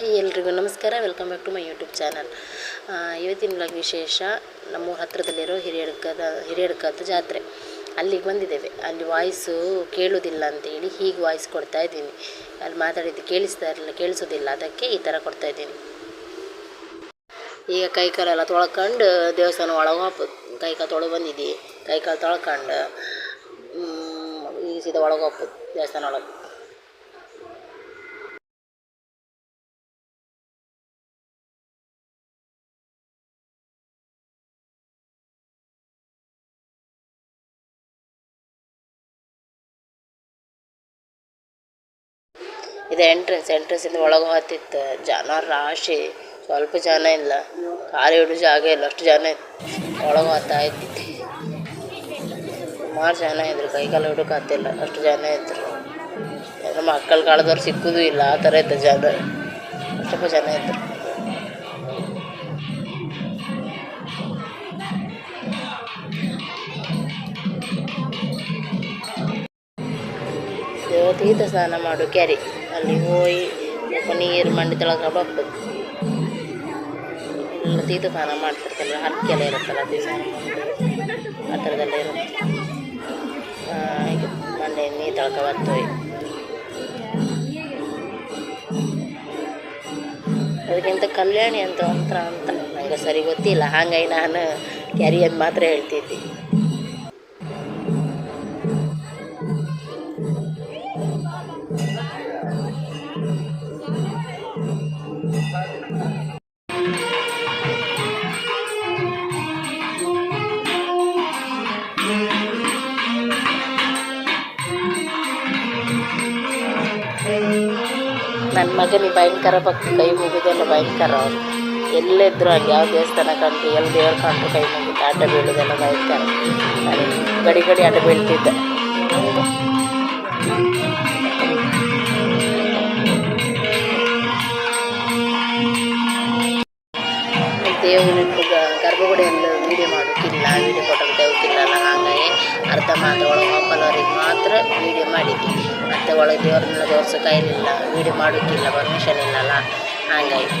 Hi ಎಲ್ರಿಗೂ ನಮಸ್ಕಾರ. Welcome back to my YouTube channel ಇವತ್ತಿನ ಬ್ಲಾಗ್ ವಿಶೇಷ ನಮ್ಮೂರ ಹತ್ರದಲ್ಲಿರೋ ಹಿರಿಯಡ್ಕದ ಹಿರಿಯಡ್ಕದ ಜಾತ್ರೆ. ಅಲ್ಲಿಗೆ ಬಂದಿದ್ದೇವೆ. ಅಲ್ಲಿ ವಾಯ್ಸು ಕೇಳೋದಿಲ್ಲ ಅಂತೇಳಿ ಹೀಗೆ ವಾಯ್ಸ್ ಕೊಡ್ತಾ ಇದ್ದೀನಿ. ಅಲ್ಲಿ ಮಾತಾಡಿದ್ದು ಕೇಳಿಸ್ತಾ ಇರಲಿಲ್ಲ, ಕೇಳಿಸೋದಿಲ್ಲ. ಅದಕ್ಕೆ ಈ ಥರ ಕೊಡ್ತಾ ಇದ್ದೀನಿ. ಈಗ ಕೈ ಕಾಲೆಲ್ಲ ತೊಳ್ಕೊಂಡು ದೇವಸ್ಥಾನ ಒಳಗೆ ಹೋಗ್ಬೋದು ಕೈ ಕಾಲು ತೊಳಗೆ ಬಂದಿದ್ದೀವಿ. ಕೈ ಕಾಲು ತೊಳ್ಕೊಂಡು ಈಗ ಸೀದಾ ಒಳಗೆ ಹೋಗ್ಬೋದು ದೇವಸ್ಥಾನ ಒಳಗೆ. ಇದು ಎಂಟ್ರೆನ್ಸ್ ಎಂಟ್ರೆನ್ಸಿಂದ ಒಳಗೆ ಹೋಗ್ತಿತ್ತು. ಜನ ರಾಶಿ ಸ್ವಲ್ಪ ಜನ ಇಲ್ಲ. ಕಾಲು ಹಿಡಿದು ಜಾಗ ಇಲ್ಲ, ಅಷ್ಟು ಜನ ಇತ್ತು. ಒಳಗೆ ಹೋಗ್ತಾ ಇತ್ತು ಸುಮಾರು ಜನ ಇದ್ರು ಕೈಕಾಲು ಹಿಡೋಕ್ಕಾಗ್ತಿಲ್ಲ ಅಷ್ಟು ಜನ ಇದ್ರು. ಏನೋ ಮಕ್ಕಳು ಕಳೆದವ್ರು ಸಿಕ್ಕುದೂ ಇಲ್ಲ, ಆ ಥರ ಇತ್ತು ಜನ. ಅಷ್ಟಪ್ಪ ಜನ ಇದ್ರು. ಇದು ತೀರ್ಥ ಸ್ನಾನ ಮಾಡು, ಕೆರೆ. ಅಲ್ಲಿ ಹೋಗಿ ನೀರು ಮಂಡಿ ತೊಳಗ ಬರ್ತದೆ ಎಲ್ಲ ತೀರ್ಥಸ್ನಾನ ಮಾಡ್ತಿರ್ತಾರೆ ಹರಕೆಲ್ಲ ಇರುತ್ತಲ್ಲ ದಿವಸ ಆ ಥರದೆಲ್ಲ ಇರುತ್ತೆ. ಈಗ ಮಂಡೆ ನೀರು ತೊಳ್ಕ ಬರ್ತವೆ ಅದಕ್ಕಿಂತ ಕಲ್ಯಾಣಿ ಅಂತ ಒಂಥರ ಅಂತ. ನನಗೆ ಸರಿ ಗೊತ್ತಿಲ್ಲ. ಹಾಗಾಗಿ ನಾನು ಕ್ಯಾರಿ ಮಾತ್ರ ಹೇಳ್ತಿದ್ದೆ. ಮಗನಿಗೆ ಭಯಂಕರ ಭಕ್ತಿ, ಕೈ ಮುಗಿದೆಲ್ಲ ಭಯಂಕರ ಅವನು ಎಲ್ಲಿದ್ರು ಅಲ್ಲಿ ಯಾವ ದೇವಸ್ಥಾನ ಕಂಡು ಎಲ್ಲಿ ದೇವರು ಕಂಡು ಕೈ ಮುಗಿದ ಅಡ್ಡ ಬೀಳೋದೆಲ್ಲ ಭಯಂಕರ. ಗಡಿ ಗಡಿ ಅಡ್ಡ ಬೀಳ್ತಿದ್ದ. ದೇವರು ಗರ್ಭಗುಡಿಯಲ್ಲಿ ವೀಡಿಯೋ ಮಾಡೋಕ್ಕಿಲ್ಲ ವೀಡಿಯೋ ಫೋಟೋ ತೆಗೋಕ್ಕಿಲ್ಲಲ್ಲ ಹಾಗಾಗಿ ಅರ್ಧ ಮಾತ್ರ ಒಳಗೆ ಹೋಗಲ್ಲವ್ರಿಗೆ ಮಾತ್ರ ವೀಡಿಯೋ ಮಾಡಿದ್ವಿ ಮತ್ತು ಒಳಗೆ ದೇವ್ರನ್ನ ತೋರ್ಸೋಕೆ ಇರಲಿಲ್ಲ ವೀಡಿಯೋ ಮಾಡೋಕ್ಕಿಲ್ಲ ಪರ್ಮಿಷನ್ ಇಲ್ಲಲ್ಲ. ಹಾಗಾಗಿ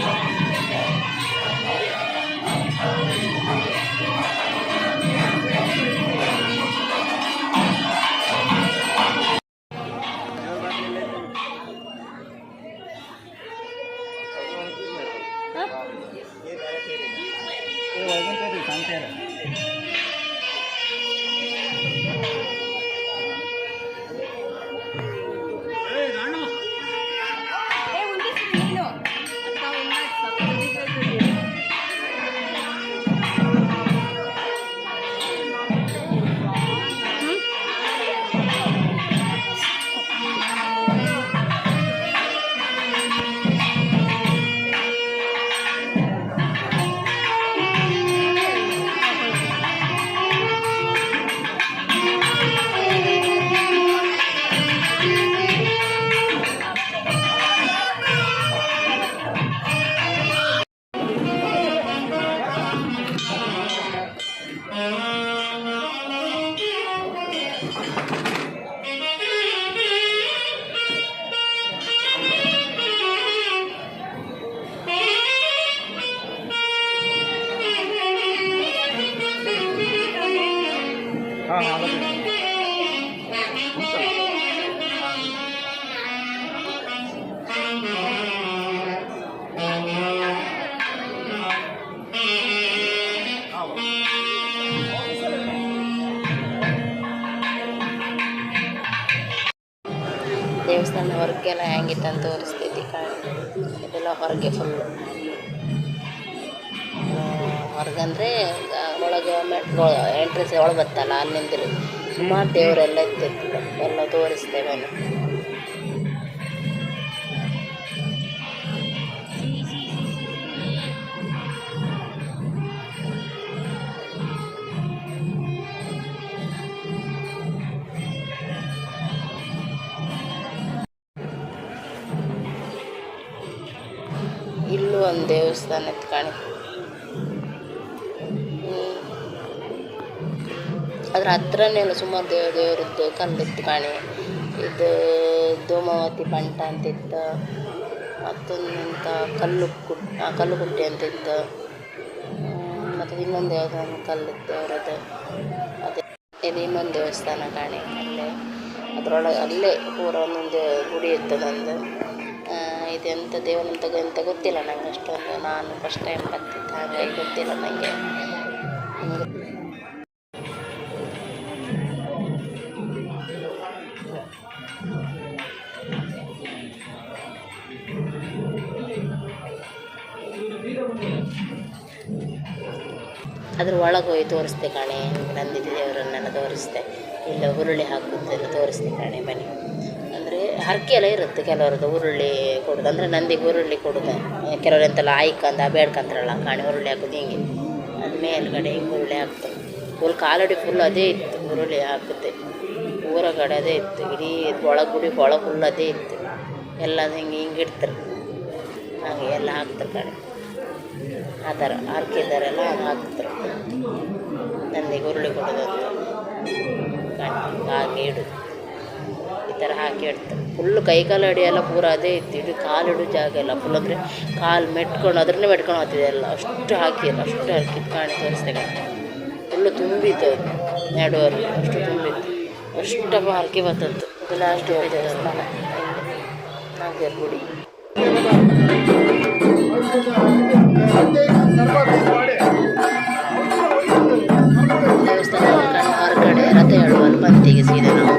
ಹೊರಗೆಲ್ಲ ಹ್ಯಾಂಗಿತ್ತು ಅಂತ ತೋರಿಸ್ತೈತಿ ಇದೆಲ್ಲ ಹೊರಗೆ ಫುಲ್ಲು ಹೊರಗಂದ್ರೆ ಒಳಗೆ ಎಂಟ್ರೆನ್ಸ್ ಒಳಗೆ ಬತ್ತಲ್ಲ ಅಲ್ಲಿಂದ ಸುಮಾರು ದೇವರೆಲ್ಲ ಇರ್ತಿತ್ತು. ಎಲ್ಲ ತೋರಿಸ್ತೇವೆ ಒಂದು ದೇವಸ್ಥಾನ ಇತ್ತು ಕಾಣಿ. ಅದ್ರ ಹತ್ರನೇ ಸುಮಾರು ದೇವ, ದೇವರದ್ದು ಕಲ್ಲಿತ್ತು ಕಾಣಿ. ಇದು ಧೂಮಾವತಿ ಪಂಟ ಅಂತಿತ್ತು ಮತ್ತೊಂದು ಎಂಥ ಕಲ್ಲು ಕುಟ್ ಕಲ್ಲು ಕುಟ್ಟಿ ಅಂತ ಇತ್ತು ಮತ್ತು ಇನ್ನೊಂದು ದೇವಸ್ಥಾನ ಕಲ್ಲು ದೇವರದ್ದು. ಅದೇ ಇದು ಇನ್ನೊಂದು ದೇವಸ್ಥಾನ ಕಾಣಿ ಅಲ್ಲೇ. ಅದರೊಳಗೆ ಅಲ್ಲೇ ಪೂರ ಒಂದೊಂದು ಗುಡಿ ಇರ್ತದಂದು ಇದೆಂಥ ದೇವನಂತ ಅಂತ ಗೊತ್ತಿಲ್ಲ ನಂಗೆ ಅಷ್ಟೊಂದು. ನಾನು ಫಸ್ಟ್ ಟೈಮ್ ಬರ್ತಿದ್ದೆ ಹಾಗಾಗಿ ಗೊತ್ತಿಲ್ಲ ನನಗೆ ಅದ್ರ ಒಳಗೆ ಹೋಗಿ ತೋರಿಸ್ದೆ ಕಾಣೆ ನಂದಿ ದೇವರನ್ನೆಲ್ಲ ತೋರಿಸ್ದೆ ಇಲ್ಲ, ಹುರುಳಿ ಹಾಕುದೆಲ್ಲ ತೋರಿಸ್ದೆ ಕಾಣೆ, ಬನ್ನಿ. ಹರಕೆ ಎಲ್ಲ ಇರುತ್ತೆ ಕೆಲವರದ್ದು ಹುರುಳಿ ಕೊಡೋದು. ಅಂದರೆ ನಂದಿಗೆ ಹುರುಳಿ ಕೊಡುದು. ಕೆಲವ್ರು ಎಂತೆಲ್ಲ ಆಯ್ಕಂದ ಬೇಡ್ಕಂತಾರಲ್ಲ ಕಾಣೆ ಹುರುಳಿ ಹಾಕೋದು ಹಿಂಗೆ. ಅದು ಮೇಲ್ಗಡೆ ಹಿಂಗೆ ಹುರುಳಿ ಹಾಕ್ತಾರೆ ಫುಲ್ ಕಾಲಡಿ ಫುಲ್ ಅದೇ ಇತ್ತು ಹುರುಳಿ ಹಾಕುತ್ತೆ ಊರಗಡೆ ಅದೇ ಇತ್ತು, ಇಡೀ ಒಳಗೆ ಗುಡಿ ಒಳಗೆ ಫುಲ್ ಅದೇ ಇತ್ತು. ಎಲ್ಲ ಹಿಂಗೆ ಹಿಂಗೆ ಇಡ್ತಾರೆ. ಹಾಗೆ ಎಲ್ಲ ಹಾಕ್ತಾರೆ ಕಡೆ ಆ ಥರ ಹಾಕಿದ್ದಾರೆಲ್ಲ ಅದು ಹಾಕ್ತಾರೆ. ನಂದಿಗೆ ಹುರುಳಿ ಕೊಡೋದಂತ. ಹಾಗೆ ಇಡು ಈ ಥರ ಹಾಕಿ ಇಡ್ತಾರೆ. ಫುಲ್ಲು ಕೈ ಕಾಲು ಅಡಿ ಎಲ್ಲ ಪೂರ ಅದೇ ಇತ್ತು. ಇಡೀ ಕಾಲು ಇಡೋ ಜಾಗ ಇಲ್ಲ ಫುಲ್ ಅಂದರೆ ಕಾಲು ಮೆಟ್ಕೊಂಡು ಅದನ್ನೇ ಮೆಟ್ಕೊಂಡು ಹೋಗ್ತಿದೆ ಎಲ್ಲ. ಅಷ್ಟು ಹಾಕಿಲ್ಲ ಅಷ್ಟು ಹಾಕಿ ಕಾಣಿ ತೋರಿಸ್ದೆ ಫುಲ್ಲು ತುಂಬಿತ್ತು ಅದು ನಡುವಲ್ಲಿ. ಅಷ್ಟು ತುಂಬಿತ್ತು. ಅಷ್ಟಪ್ಪ ಹರಕೆ ಬರ್ತದ್ದು ಅದು ಲಾಸ್ಟ್ ದೇವಸ್ಥಾನ. ನಾಗೇರ್ ಗುಡಿ ದೇವಸ್ಥಾನ ಕಣ್ಣು ಹೊರಗಡೆ ರಥ ಹೇಳುವಲ್ಲಿ ಬಂತಿಗೆ ಸೀದಾ ನಾವು.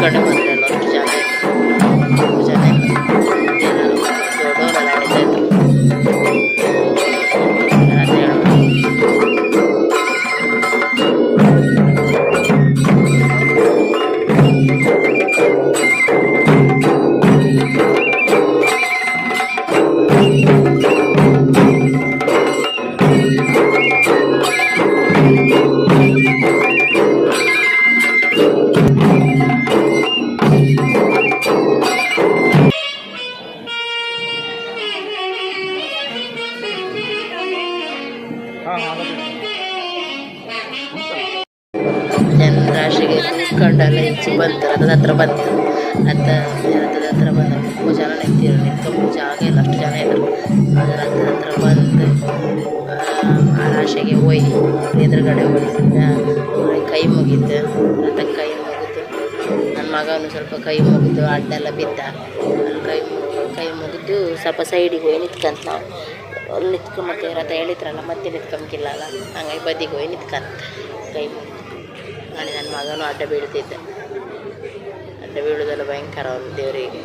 கடவுள் ಜನರಾಶಿಗೆ ಕಂಡಲ್ಲ ಹೆಚ್ಚು ಬಂತು, ರಥದ ಹತ್ರ ಬಂತು. ಅಂತ ರಥದ ಹತ್ರ ಬಂದ ತುಂಬ ಜನ ನಿಂತಿರು ನಿಂತ್ಕೊಂಡು ಜಾಗ ಇಲ್ಲ, ಅಷ್ಟು ಜನ ಇದ್ರು. ಅದು ರಥದ ಹತ್ರ ಬಂದು, ಆ ರಾಶಿಗೆ ಹೋಯ್ ಎದುರುಗಡೆ ಹೋಗಿ ಕೈ ಮುಗಿತು. ರಥಕ್ಕೆ ಕೈ ಮುಗಿತು. ನನ್ನ ಮಗನು ಸ್ವಲ್ಪ ಕೈ ಮುಗಿದು ಅಡ್ಡೆಲ್ಲ ಬಿದ್ದ. ಕೈ ಕೈ ಮುಗಿದು ಸ್ವಲ್ಪ ಸೈಡಿಗೆ ಹೋಗಿ ನಿಂತ್ಕಂತ ನಾವು. ಅಲ್ಲಿ ನಿಂತ್ಕೊಂಡು ಮತ್ತೆ ರಥ ಹೇಳಿದ್ರಲ್ಲ, ಮತ್ತೆ ನಿಂತ್ಕೊಂಬಿಲ್ಲ ಅಲ್ಲ ಹಂಗಾಗಿ ಬದಿಗೆ ಹೋಗಿ ನಿಂತ್ಕಂತ ಕೈ ಮುಗಿದು ಮಾಡಿ ನನ್ನ ಮಗನೂ ಅಡ್ಡ ಬೀಳ್ತಿದ್ದ ಅಡ್ಡ ಬೀಳೋದೆಲ್ಲ ಭಯಂಕರ ಅವನು ದೇವರಿಗೆ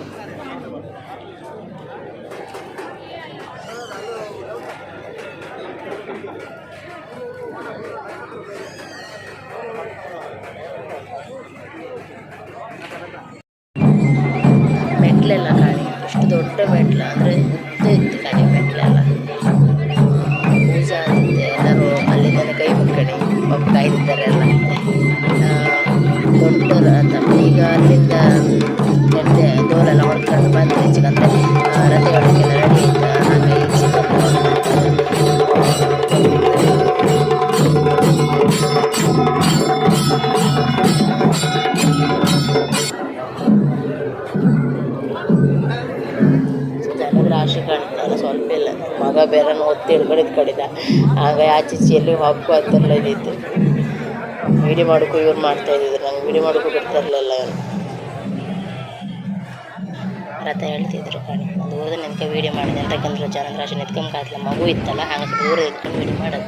ರಾಶಿ ಕಾಣ್ತಾರೆ ಸ್ವಲ್ಪ ಇಲ್ಲ. ಮಗ ಬೇರೆ ಒತ್ತಿ ಹಿಡ್ಕೊಂಡಿದ್ ಕಡಿದ ಆಗ ಆಚೆ ಈಚೆ ಎಲ್ಲಿ ಹಬ್ಬ ಅಂತೆಲ್ಲ ಇದ್ದಿತ್ತು ವಿಡಿಯೋ ಮಾಡೋಕ್ಕೂ ಇವ್ರು ಮಾಡ್ತಾ ಇದ್ದಿದ್ರು. ನಂಗೆ ವಿಡಿಯೋ ಮಾಡೋಕ್ಕೂ ಬಿಡ್ತಾ ಇರಲಿಲ್ಲ ಇವ್ರು. ರಥ ಹೇಳ್ತಿದ್ರು ಕಣಿ. ದೂರದ ನಿಂತ್ಕೊಂಡು ವೀಡಿಯೋ ಮಾಡಿದೆ ರಾಶಿ ನಿಂತ್ಕೊಂಬಕಾಯ್ತಲ್ಲ ಮಗು ಇತ್ತಲ್ಲ, ಹಾಗೆ ದೂರ ನಿಂತ್ಕೊಂಡು ವೀಡಿಯೋ ಮಾಡೋದು.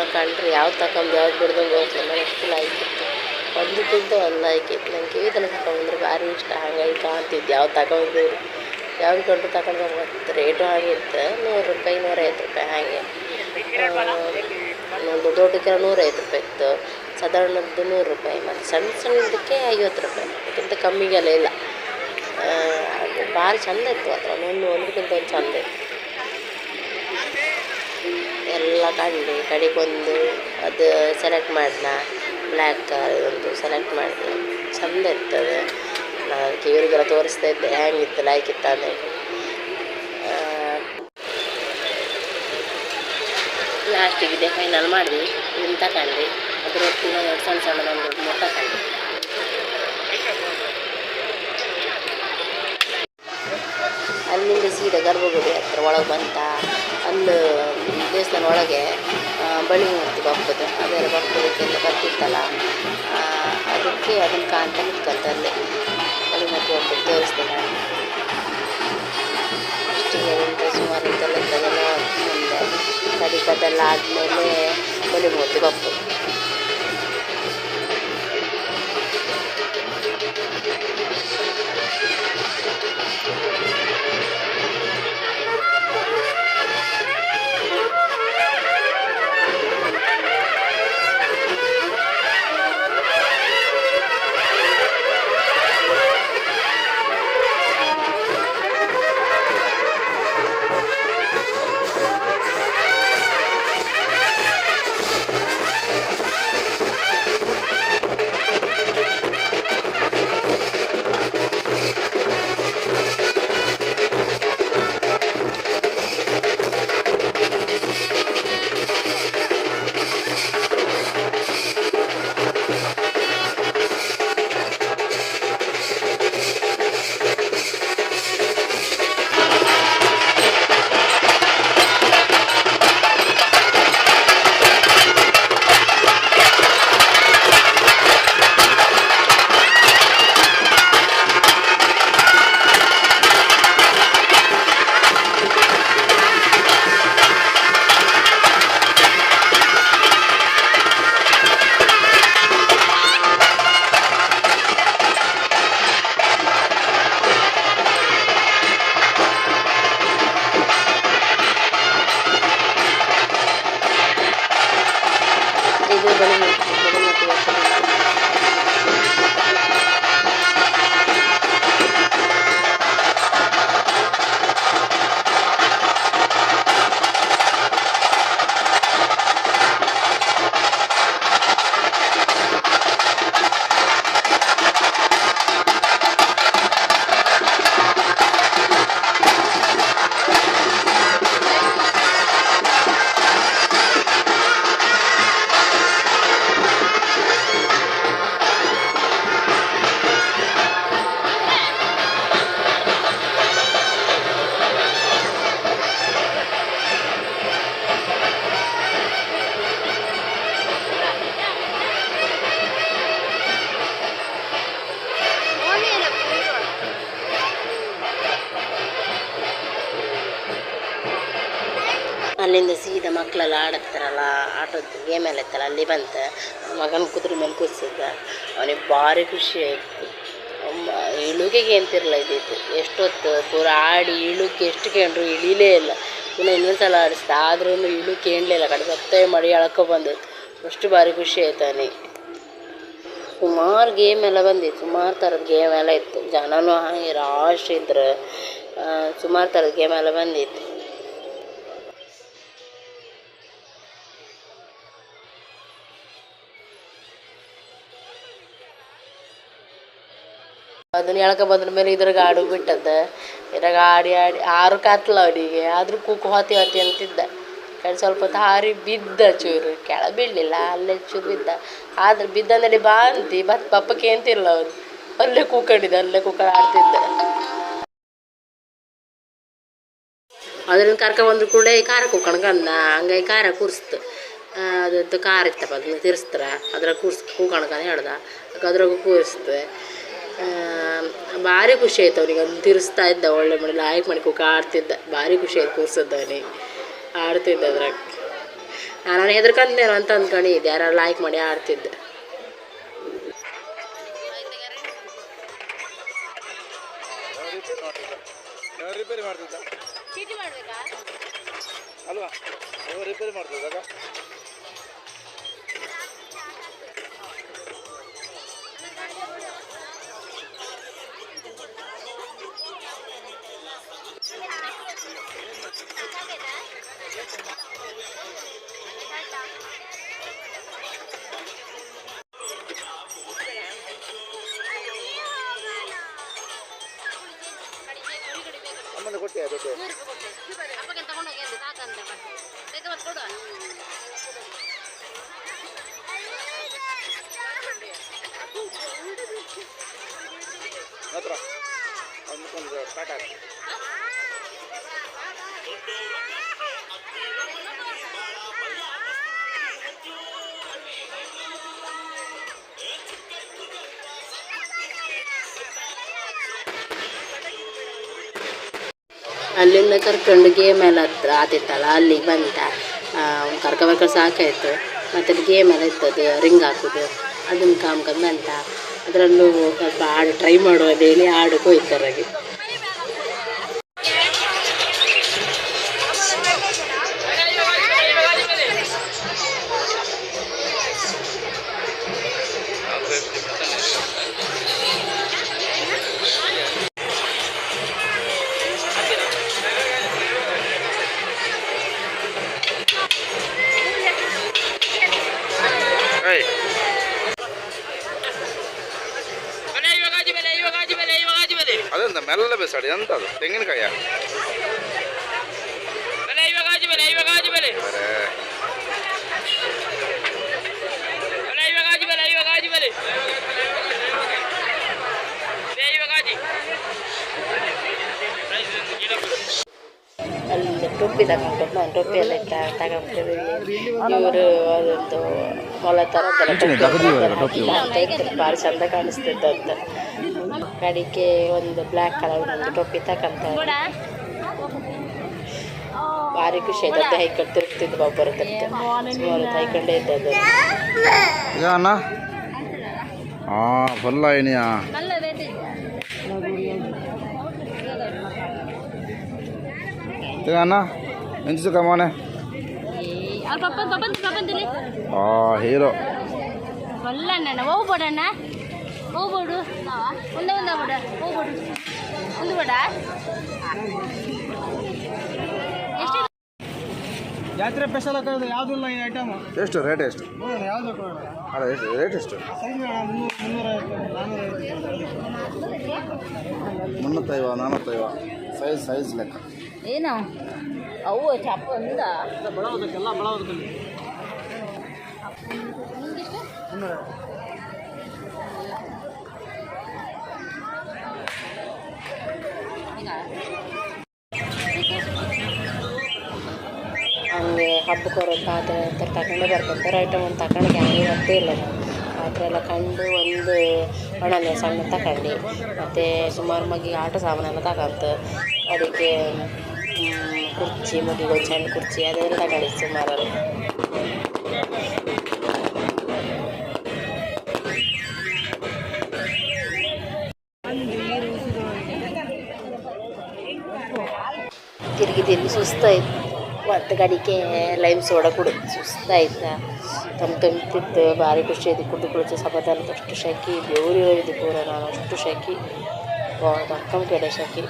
ಕಂಡ್ರೆ ಯಾವ್ದು ತಗೊಂಡು ಯಾವ್ದು ಬಿಡ್ದಂಗೆ ಅಷ್ಟು ಲೈಕ್ ಇತ್ತು ಒಂದಕ್ಕಿಂತ ಒಂದು ಇತ್ತು. ನಂಗೆ ತನಕ ತಗೊಂಡ್ರೆ ಭಾರಿ ಇಷ್ಟ. ಹಂಗಾಗಿ ಕಾಣ್ತಿದ್ದು ಯಾವ್ದು ತಗೊಂಡು ಯಾವ್ದು ಕಂಡು ತಗೊಂಡು ಮತ್ತು ರೇಟು ಹಾಗಿತ್ತು. ನೂರು ರೂಪಾಯಿ ನೂರೈವತ್ತು ರೂಪಾಯಿ ಹಾಗೆ. ಒಂದು ದೊಡ್ಡಕ್ಕೆ ನೂರೈವತ್ತು ರೂಪಾಯಿ ಇತ್ತು. ಸಾಧಾರಣದ್ದು ನೂರು ರೂಪಾಯಿ. ಮತ್ತು ಸಣ್ಣ ಸಣ್ಣದಕ್ಕೆ ಐವತ್ತು ರೂಪಾಯಿ. ಅದಕ್ಕಿಂತ ಕಮ್ಮಿಗೆಲ್ಲ ಇಲ್ಲ. ಭಾರಿ ಚಂದ ಇತ್ತು ಅದ್ರ ಒಂದು, ಒಂದಕ್ಕಿಂತ ಒಂದು ಚಂದ ಇತ್ತು. ಎಲ್ಲ ಕಂಡು ಕಡೆಗೊಂದು ಅದು ಸೆಲೆಕ್ಟ್ ಮಾಡಿದ. ಬ್ಲ್ಯಾಕ್ ಒಂದು ಸೆಲೆಕ್ಟ್ ಮಾಡಿದೆ. ಚಂದ ಇರ್ತದೆ. ನಾನು ಅದಕ್ಕೆ ಇವ್ರಿಗೆಲ್ಲ ತೋರಿಸ್ತಾ ಇದ್ದೆ. ಹ್ಯಾಂಗಿತ್ತು ಲೈಕ್ ಇತ್ತು ಅಂದರೆ ಲಾಸ್ಟಿಗೆ ಇದೆ ಫೈನಲ್ ಮಾಡಿದ್ವಿ ಇದನ್ನು ತಗೊಂಡ್ವಿ ಅದ್ರ ಸಣ್ಣ ಸಣ್ಣ ಒಂದು ಮೂರು ತಗೊಂಡ್ವಿ ಅಲ್ಲಿಂದ ಸೀದಾ ಗರ್ಭಗುಡಿ ಹತ್ರ ಒಳಗೆ ಬಂತ. ಅಲ್ಲಿ, ದೇವಸ್ಥಾನ ಒಳಗೆ ಬಳಿ ಮೂರ್ತಿ ಬಪ್ಪದು ಅದೆಲ್ಲ ಬಾಕ್ಬೋದಕ್ಕೆಲ್ಲ ಬರ್ತಿತ್ತಲ್ಲ ಅದಕ್ಕೆ ಅದನ್ನು ಕಾಂತ ನಿಂತ್ಕೊಂತ ಅಲ್ಲೇ. ಬಳಿ ಮೂರ್ತಿ ಬಪ್ಪದು ದೇವಸ್ಥಾನ. ಅಷ್ಟಿಗೆ ಸುಮಾರು ಇದೆಲ್ಲ ಮುಂದೆ ಕಡಿಕದೆಲ್ಲ ಆದಮೇಲೆ ಬಳಿ ಮೂರ್ತಿ ಬಪ್ಪದು ಇದು ಅಲ್ಲಿಂದ ಸೀದಾ ಮಕ್ಕಳೆಲ್ಲ ಆಡತ್ತಾರಲ್ಲ ಆಟದ ಗೇಮ್ ಎಲ್ಲ ಇತ್ತಲ್ಲ, ಅಲ್ಲಿ ಬಂತ. ಮಗನ ಕುದುರೆ ಮೇಲೆ ಕೂತಿದ್ದ ಅವನಿಗೆ ಭಾರಿ ಖುಷಿ ಆಯಿತು. ಇಳುಗೆಗೆ ಅಂತಿರಲ್ಲ ಇದ್ದಿತ್ತು ಎಷ್ಟೊತ್ತು ಪೂರ ಆಡಿ ಇಳುಕೆ ಎಷ್ಟು ಕೇಂದ್ರು ಇಳಿಲೇ ಇಲ್ಲ. ಇನ್ನು ಇನ್ನೊಂದು ಸಲ ಆಡಿಸ್ದೆ ಆದ್ರೂ ಇಳು ಕೇಳಲಿಲ್ಲ ಕಡೆ ಸತ್ತೇ ಮಾಡಿ ಎಳ್ಕೊ ಬಂದದ್ದು. ಅಷ್ಟು ಭಾರಿ ಖುಷಿ ಆಯ್ತು ಅವನಿಗೆ. ಸುಮಾರು ಗೇಮ್ ಎಲ್ಲ ಬಂದಿತ್ತು. ಸುಮಾರು ಥರದ ಗೇಮ್ ಎಲ್ಲ ಇತ್ತು. ಜನನೂ ಹಾಗೆ ರಾಶ್ ಇದ್ರು. ಸುಮಾರು ಥರದ ಗೇಮ್ ಎಲ್ಲ ಬಂದಿತ್ತು. ಅದನ್ನ ಎಳಕ ಬಂದ್ರ ಮೇಲೆ ಇದ್ರಾಗ ಆಡು ಬಿಟ್ಟದ ಇದ್ರಾಗ ಆಡಿ ಆಡಿ ಆರು ಕಾತ್ಲ ಅವನಿಗೆ, ಆದ್ರೂ ಕೂಕು ಹೊತ್ತಿ ಹೊತ್ತಿ ಅಂತಿದ್ದ. ಕಡೆ ಸ್ವಲ್ಪ ಹೊತ್ತು ಹಾರಿ ಬಿದ್ದ ಚೂರು ಕೆಳ ಬೀಳಲಿಲ್ಲ, ಅಲ್ಲೇ ಚೂರು ಬಿದ್ದ. ಆದ್ರೆ ಬಿದ್ದಂದಡಿ ಬಾ ಅಂತಿ, ಬತ್ ಪಪ್ಪಕ್ಕೆ ಅಂತಿಲ್ಲ ಅವನು. ಅಲ್ಲೇ ಕೂಕೊಂಡಿದ್ದ, ಅಲ್ಲೇ ಕೂಕೊಂಡು ಆಡ್ತಿದ್ದ ಅದರಿಂದ ಕರ್ಕೊಂಡ್ ಬಂದ್ರು ಕೂಡ ಈ ಖಾರ ಕೂಕೊಂಡು ಅಂದ ಹಂಗಾಗಿ ಖಾರ ಕೂರಿಸ್ತು. ಅದದ್ದು ಕಾರ್ ಇತ್ತಪ್ಪ ಅದನ್ನ ತಿರ್ಸ್ತಾರ? ಅದ್ರಾಗ ಕೂರ್ಸ್ ಕೂಕಣ್ಕ ಹೇಳ್ದ. ಅದ್ರಾಗ ಕೂರಿಸ್ತು. ಭಾರಿ ಖುಷಿ ಆಯ್ತು ಅವ್ನಿಗೆ ಅವ್ನು ತಿರ್ಸ್ತಾ ಇದ್ದ ಒಳ್ಳೆ ಮಾಡಿ ಲಾಯಕ್ ಮಾಡಿ ಕೂಕ ಆಡ್ತಿದ್ದ. ಭಾರಿ ಖುಷಿ ಆಯ್ತು ಕೂರ್ಸದ್ದು ಅವನಿಗೆ ಆಡ್ತಿದ್ದ ಅದ್ರಾಗ. ನಾನು ಹೆದರ್ಕೊಂಡೇನೋ ಅಂತ ಅಂದ್ಕೊಂಡಿದ್ದೆ ಯಾರು ಲಾಯಕ್ ಮಾಡಿ ಆಡ್ತಿದ್ದೆ. ರಿಪೇರಿ ಮಾಡ್ತಿದ್ದ? ಅಲ್ವಾ? ರಿಪೇರಿ ಮಾಡ್ತಿದ್ದಾಗ ಅಮ್ಮನ ಕೊಟ್ಟೆ ದುಡ್ಡು? ಅಪ್ಪಗೆ ತಗೊಂಡೋಗಿ ಅಲ್ಲಿ ಸಾಕಂತ ಬೇಗ ಮತ್ತೆ ಕೊಡು ಹತ್ರ. ಒಂದು ಒಂದು ಅಲ್ಲಿಂದ ಕರ್ಕೊಂಡು ಗೇಮ್ ಎಲ್ಲ ಹತ್ರ ಆತಿತ್ತಲ್ಲ ಅಲ್ಲಿಗೆ ಬಂತ ಕರ್ಕೊಬರ್ಕ ಸಾಕಾಯಿತು ಮತ್ತು ಗೇಮ್ ಎಲ್ಲ ಇರ್ತದೆ ರಿಂಗ್ ಹಾಕೋದು, ಅದನ್ನು ಕಾಮ್ಕೊಂಡು ಬಂತ ಅದರಲ್ಲೂ ಸ್ವಲ್ಪ ಹಾಡು ಟ್ರೈ ಮಾಡೋ ಡೈಲಿ ಹಾಡಕ್ಕೆ ಹೋಯ್ತು ಏಯ್ ಬೆಸಾಡಿ ಎಂತ ಅದು ತೆಂಗಿನಕಾಯ ಅಲ್ಲಿ ಟೊಪ್ಪಿ ತಗೊಂಡು ನಾನು ಟೊಪ್ಪಿ ಎಲ್ಲ ಇಟ್ಟ ತಗೊಂಡಿದ್ದೀವಿ ಇವರು ಅದೊಂದು ಹೊಲ ಥರ ಅಂತ ಇತ್ತು ಭಾಳ ಚಂದ ಕಾಣಿಸ್ತಿತ್ತು ಕಡಿಕೆ ಒಂದು ಬ್ಲ್ಯಾಕ್ ಕಲರ್ ಒಂದು ಟೊಪ್ಪಿ ತಕ್ಕಂತ ಭಾರಿ ಖುಷಿ ಆಯ್ತು ಹೈಕೊಂಡು ತಿರುಗ್ತಿದ್ದು ಒಬ್ಬರು ಸುಮಾರು ಹೈಕೊಂಡೇ ಇದ್ದದ್ದು. ಹಾಂ ಏನಿಯಾ? ಈಗ ಅಣ್ಣ ಎಂಚು ಆ ಹೀರೋ. ಹೋಗ್ಬೋಡಣ್ಣ ಹೋಗ್ಬೋಡು ಒಂದೇ ಒಂದೇ ಬಿಡ ಹೋಗ್ಬೋಡು ಒಂದು ಬಿಡ ಎಷ್ಟು? ಜಾತ್ರೆ ಸ್ಪೆಷಲ್ ಹಾಕೋದು ಯಾವುದು ಇಲ್ಲ ಈ ಐಟಮ್ ಎಷ್ಟು? ರೇಟ್ ಎಷ್ಟು? ಯಾವುದು ಅಲ್ಲ ಎಷ್ಟು? ರೇಟ್ ಎಷ್ಟು? ಮುನ್ನೂರು ಮುನ್ನೂತ್ತೈವ ನಾನ್ನೂತ್ತೈವ ಸೈಜ್ ಸೈಜ್ ಲೆಕ್ಕ. ಏನು? ಅವು ಚಪ್ಪ ಒಂದ? ಬಳೋದಕ್ಕೆಲ್ಲ ಬಳೋದಕ್ಕಲ್ಲಿ ಹಂಗೆ ಹಬ್ಬಕ್ಕೆ ಬರೋ ಪಾತ್ರೆ ಅಂತ ತಗೊಂಡೇ ಬೇರೆ ಐಟಮ್ ಒಂದು ತಗೊಂಡು ಯಾರಿಗೂ ಬರ್ತೇ ಇಲ್ಲ ನಾವು ಥರ ಎಲ್ಲ ಕಂಡು ಒಂದು ಒಣಲೆ ಸಣ್ಣ ತಗೊಂಡು ಮತ್ತು ಸುಮಾರು ಮಗಿ ಆಟ ಸಾಮಾನೆಲ್ಲ ತಗೊಂತು ಅದಕ್ಕೆ ಕುರ್ಚಿ ಮಗಿಗೆ ಒಂದು ಸಣ್ಣ ಕುರ್ಚಿ ಅದೆಲ್ಲ ತಗೊಂಡು ಸುಮಾರು ತಿರುಗಿ ತಿರುಗಿ ಸುಸ್ತಾಯ್ತು. ಮತ್ತು ಕಡಿಕೆ ಲೈಮ್ ಸೋಡಾ ಕುಡು ಸುಸ್ತಾಯ್ತಾ ತಮ್ಮ ತಂಪಿತ್ತು ಭಾರಿ ಖುಷಿ ಆಯ್ತು. ಕುಡ್ದು ಕುಡಿದು ಸಮಾಧಾನ ಅಷ್ಟು ಶೆಕಿ ಬೆವರು ಹೋಯ್ತು ಪೂರ ನಾನು. ಅಷ್ಟು ಶೆಕಿ ಅಕ್ಕಂ ಕೆಡೆ ಶಕಿ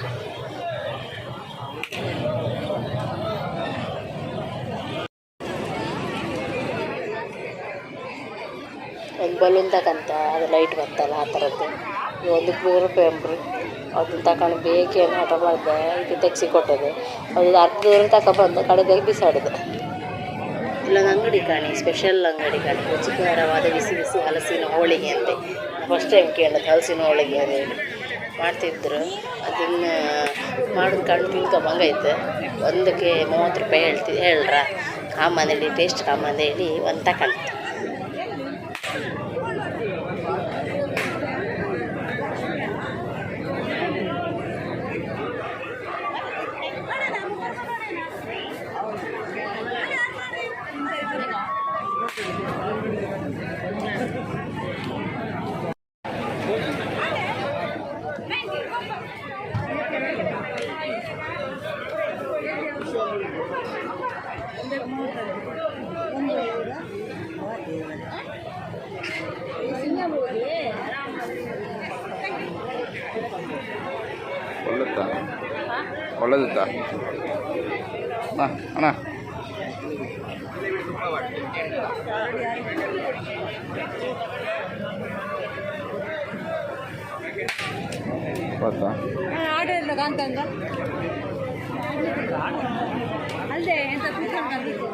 ಒಂದು ಬಲೂನ್ ತಕಂತ ಅದು ಲೈಟ್ ಬರ್ತಲ್ಲ ಆ ಥರದ್ದು ಒಂದು ನೂರು ರೂಪಾಯಿ ಅಂಬ್ರಿ. ಅದನ್ನ ತಗೊಂಡು ಅಂತ ಆಟ ಮಾಡಿದೆ. ಇದು ತೆಗ್ಸಿ ಕೊಟ್ಟದೆ ಅದು ಅರ್ಧ ದೂರ ತಗೊಬಂದು ಕಡೆದಾಗಿ ಬಿಸಾಡಿದೆ. ಇಲ್ಲೊಂದು ಅಂಗಡಿ ಕಾಣಿ ಸ್ಪೆಷಲ್ ಅಂಗಡಿ ಕಾಣಿ. ರುಚಿಕರವಾದ ಬಿಸಿ ಬಿಸಿ ಹಲಸಿನ ಹೋಳಿಗೆ ಅಂತೆ. ಫಸ್ಟ್ ಟೈಮ್ ಕೇಳಿದೆ, ಹಲಸಿನ ಹೋಳಿಗೆ ಅಂತ ಹೇಳಿ. ಮಾಡ್ತಿದ್ರು. ಅದನ್ನು ಮಾಡೋದು ಕಣ್ಣು ತಿನ್ಕೊಂಬಂಗೈತೆ ಒಂದಕ್ಕೆ ಮೂವತ್ತು ರೂಪಾಯಿ ಹೇಳ್ತಿ ಹೇಳ್ರ. ಹೇಳಿ ಟೇಸ್ಟ್ ಕಾಮಂದೇಳಿ ಒಂದು ತಗೊಂಡು ಒಳ್ಳೆದಿತ್ತಾ ಅಣ್ಣ ಅಣ್ಣ ಗೊತ್ತಾ ಆರ್ಡರ್ ಇಲ್ಲ ಕಾಂತಂಗ ಅಲ್ಲದೆ ಎಂತ ಕೂತ್ಕೊಂಡು ಬಂದಿತ್ತು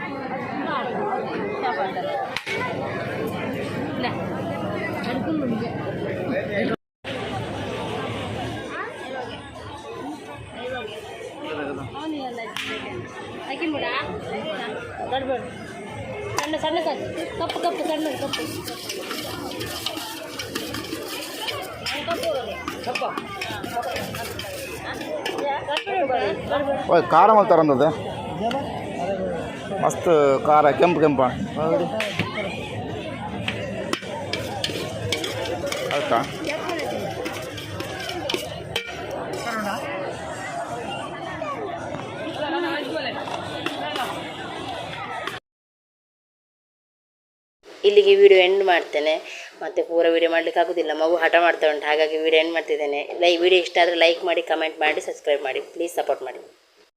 ಹಾಕಿಬಿಡ ಗಡ್ಬಡ್ ಸಣ್ಣ ಸಣ್ಣ ಕತ್ತು ಕಪ್ಪು ಕಪ್ಪು ಸಣ್ಣ ಕಪ್ಪು ಓಯ್ ಖಾರ ಮಾಡ್ತಾರಂದದೆ ಮಸ್ತ್ ಖಾರ ಕೆಂಪು ಕೆಂಪ ಇಲ್ಲಿಗೆ ವಿಡಿಯೋ ಎಂಡ್ ಮಾಡ್ತೇನೆ. ಮತ್ತು ಪೂರ ವಿಡಿಯೋ ಮಾಡಲಿಕ್ಕೆ ಆಗೋದಿಲ್ಲ. ಮಗು ಹಠ ಮಾಡ್ತಾ ಉಂಟು. ಹಾಗಾಗಿ ವಿಡಿಯೋ ಎಂಡ್ ಮಾಡ್ತಿದ್ದೇನೆ. ಲೈ ವಿಡಿಯೋ ಇಷ್ಟ ಆದರೆ ಲೈಕ್ ಮಾಡಿ ಕಮೆಂಟ್ ಮಾಡಿ ಸಬ್ಸ್ಕ್ರೈಬ್ ಮಾಡಿ. ಪ್ಲೀಸ್ ಸಪೋರ್ಟ್ ಮಾಡಿ.